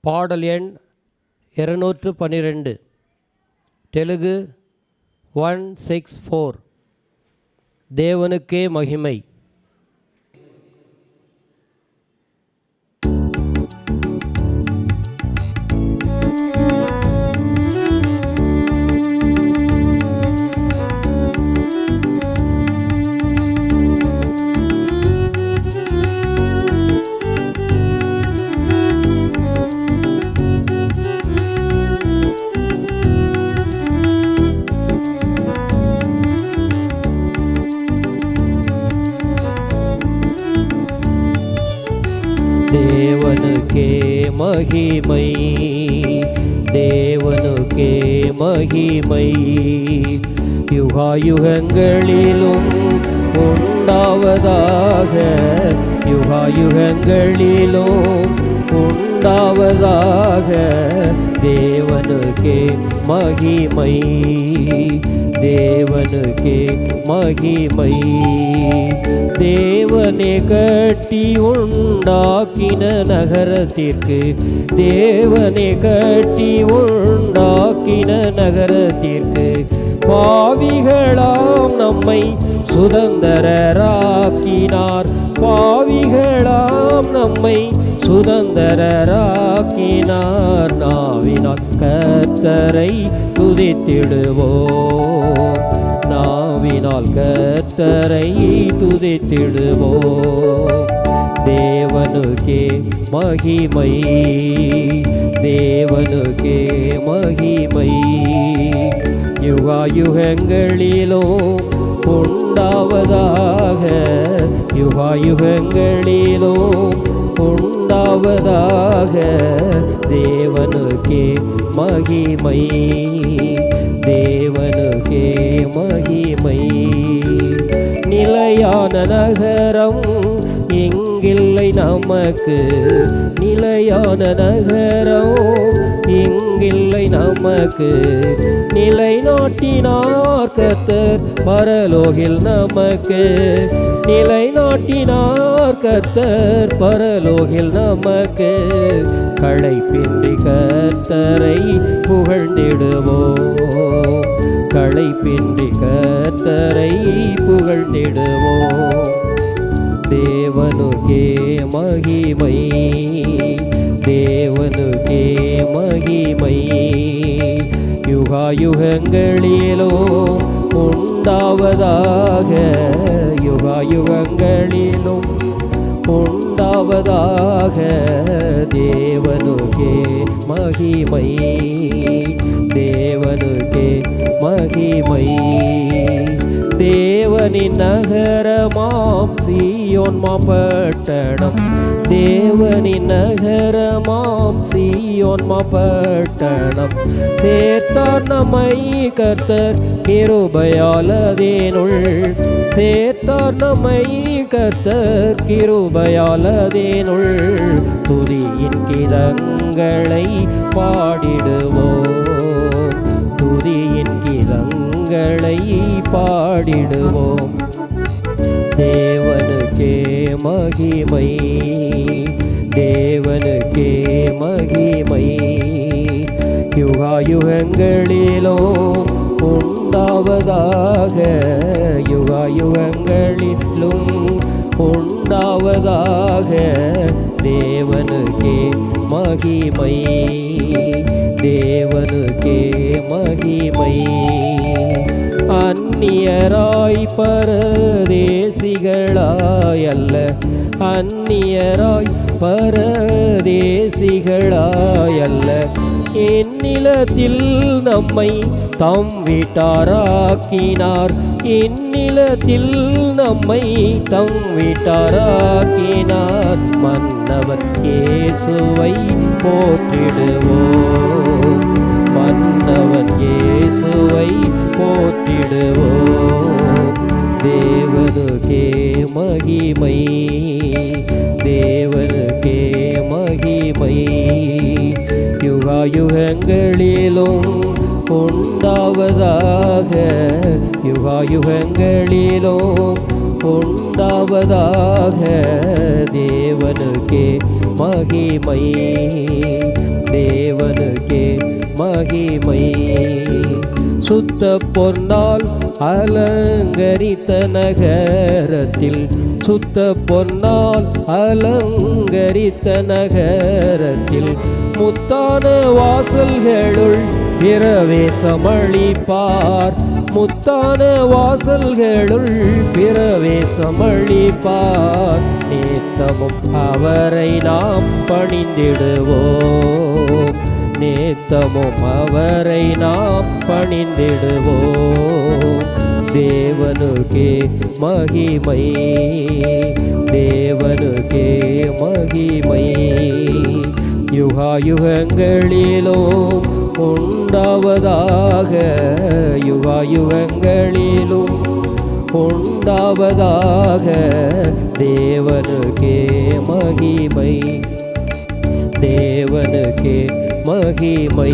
பாடல் எண் இருநூற்று பன்னிரெண்டு. Telugu one six four. தேவனுக்கே மகிமை. தேவனுக்கே மகிமை. தேவனுக்கே மகிமை. யுகாயுகங்களிலும் உண்டாவதாக யுகாயுகங்களிலும் உண்டாவதாக தேவனுக்கே மகிமை. தேவனுக்கே மகிமை. தேவனே கட்டி உண்டாக்கின நகரத்திற்கு தேவனே கட்டி உண்டாக்கின நகரத்திற்கு பாவிகளாம் நம்மை சுதந்திரராக்கினார். பாவிகளாம் நம்மை சுதந்திரராக்கினார். நாவினால் கத்தரை துதித்திடுவோம். நாவினால் கத்தரை துதித்திடுவோம். தேவனுக்கே மகிமை. தேவனுக்கே மகிமை. யுகாயுகங்களிலோ உண்டாவதாக யுகாயுகங்களிலோ உண்டாவதாக தேவனுக்கே மகிமை தேவனுக்கே மகிமை. நிலையான நகரம் இல்லை நமக்கு நிலையான நகரம். இங்கில்லை நமக்கு நிலைநாட்டினார் கத்தர் பரலோகில் நமக்கு நிலைநாட்டினார் கத்தர் பரலோகில் நமக்கு களைப்பின்றி கத்தரை புகழ்ந்திடுவோம் களைப்பின்றி கத்தரை புகழ்ந்திடுவோம் தேவனுக்கே மகிமை. தேவனுக்கே மகிமை. யுகாயுகங்களிலும் உண்டாவதாக யுகாயுகங்களிலும் உண்டாவதாக தேவனுக்கே மகிமை. தேவனுக்கே மகிமை. தேவனின் நகரமாம் சீயோன்மாப்பட்டணம் தேவனின் நகரமாம் சீயோன்மாப்பட்டணம் சேர்த்தார் நம்மை கர்த்தர் கிருபையாலதேனுள் சேர்த்தார் நம்மை கர்த்தர் கிருபையாலதேனுள் துதியின் கிரங்களை பாடிடுவோம். துதியின் கிரங்களை பாடிடுவோம். தேவனுக்கே மகிமை. தேவனுக்கே மகிமை. யுகாயுகங்களிலும் உண்டாவதாக யுகாயுகங்களிலும் உண்டாவதாக தேவனுக்கே மகிமை. தேவனுக்கே மகிமை. அந்நியராய் பரதேசிகளாயல்ல. அந்நியராய் பரதேசிகளாயல்ல. அல்ல என்னிலத்தில் நம்மை தம் வீட்டாராக்கினார். இந்நிலத்தில் நம்மை தம் வீட்டாராக்கினார். மன்னவர் இயேசுவை போற்றிடுவோம். மன்னவன் இயேசுவை போற்றிடுவோம். தேவனுக்கே மகிமை தேவனுக்கே மகிமை. யுகாயுகங்களிலும் உண்டாவதாக யுகாயுகங்களிலும் உண்டாவதாக தேவனுக்கே மகிமை. தேவனுக்கே மகிமை. சுத்த பொன்னால் அலங்கரித்த நகரத்தில் சுத்த பொன்னால் அலங்கரித்த நகரத்தில் முத்தான வாசல்களுள் பிரவேசமளிப்பார் முத்தான வாசல்களுள் பிரவேசமளிப்பார் நேத்தமும் அவரை நாம் பணிந்திடுவோம். நேத்தமும் அவரை நாம் பணிந்திடுவோம். தேவனுக்கே மகிமை தேவனுக்கே மகிமை. யுகாயுகங்களிலும் உண்டாவதாக யுகாயுகங்களிலும் உண்டாவதாக தேவனுக்கே மகிமை. தேவனுக்கே மகிமை.